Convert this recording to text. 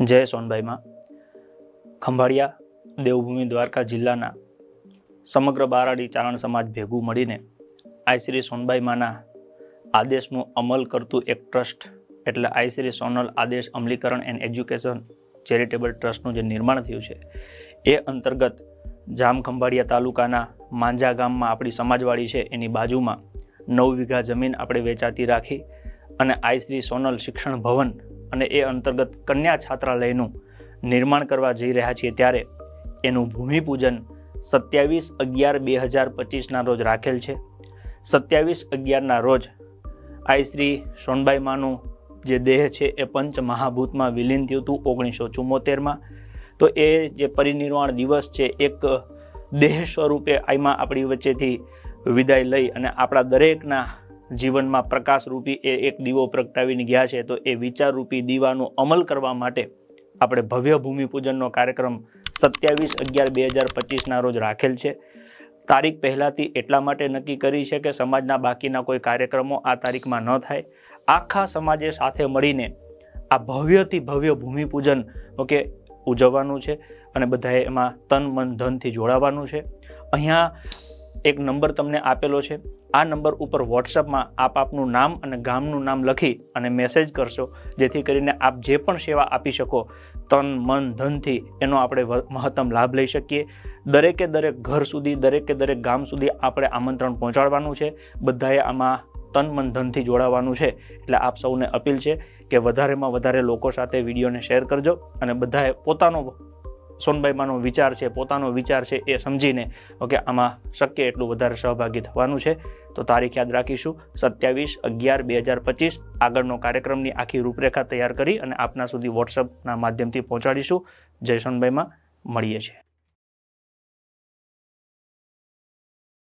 જય સોનભાઈમાં ખંભાળિયા, દેવભૂમિ, દ્વારકા જિલ્લાના સમગ્ર બારાડી ચારણ સમાજ ભેગું મળીને આઈ શ્રી સોનબાઈમાના આદેશનું અમલ કરતું એક ટ્રસ્ટ, એટલે આઈ શ્રી સોનલ આદેશ અમલીકરણ એન્ડ એજ્યુકેશન ચેરિટેબલ ટ્રસ્ટનું જે નિર્માણ થયું છે, એ અંતર્ગત જામ ખંભાળિયા તાલુકાના માંજા ગામમાં આપણી સમાજવાડી છે, એની બાજુમાં નવ વીઘા જમીન આપણે વેચાતી રાખી અને આઈ શ્રી સોનલ શિક્ષણ ભવન અને એ અંતર્ગત કન્યા છાત્રાલયનું નિર્માણ કરવા જઈ રહ્યા છીએ ત્યારે એનું ભૂમિપૂજન સત્યાવીસ અગિયાર બે હજાર પચીસના રોજ રાખેલ છે. સત્યાવીસ અગિયારના રોજ આઈ શ્રી સોનબાઈ માનું જે દેહ છે એ પંચ મહાભૂતમાં વિલીન થયું હતું ઓગણીસો ચુમ્મોતેરમાં તો એ જે પરિનિર્વાણ દિવસ છે, એક દેહ સ્વરૂપે આમાં આપણી વચ્ચેથી વિદાય લઈ અને આપણા દરેકના જીવનમાં પ્રકાશરૂપી એ એક દીવો પ્રગટાવીને ગયા છે, તો એ વિચારરૂપી દીવાનો અમલ કરવા માટે આપણે ભવ્ય ભૂમિપૂજનનો કાર્યક્રમ સત્યાવીસ અગિયાર બે હજાર પચીસના રોજ રાખેલ છે. તારીખ પહેલાંથી એટલા માટે નક્કી કરી છે કે સમાજના બાકીના કોઈ કાર્યક્રમો આ તારીખમાં ન થાય. આખા સમાજે સાથે મળીને આ ભવ્યથી ભવ્ય ભૂમિપૂજન ઓકે, ઉજવવાનું છે અને બધાએ એમાં તન, મન, ધનથી જોડાવાનું છે. અહીંયા એક નંબર તમને આપેલો છે. આ નંબર ઉપર વોટ્સઅપમાં આપ આપનું નામ અને ગામનું નામ લખી અને મેસેજ કરશો, જેથી કરીને આપ જે પણ સેવા આપી શકો, તન, મન, ધનથી એનો આપણે મહત્તમ લાભ લઈ શકીએ. દરેકે દરેક ઘર સુધી, દરેકે દરેક ગામ સુધી આપણે આમંત્રણ પહોંચાડવાનું છે. બધાએ આમાં તન, મન, ધનથી જોડાવાનું છે. એટલે આપ સૌને અપીલ છે કે વધારેમાં વધારે લોકો સાથે વિડીયોને શેર કરજો અને બધાએ પોતાનો સોનબાઈમાંનો વિચાર છે, પોતાનો વિચાર છે એ સમજીને, ઓકે, આમાં શક્ય એટલું વધારે સહભાગી થવાનું છે. તો તારીખ યાદ રાખીશું, સત્યાવીસ અગિયાર બે હજાર પચીસ, આગળનો કાર્યક્રમની આખી રૂપરેખા તૈયાર કરી અને આપના સુધી વોટ્સઅપના માધ્યમથી પહોંચાડીશું. જય સોનબાઈમાં, મળીએ છીએ.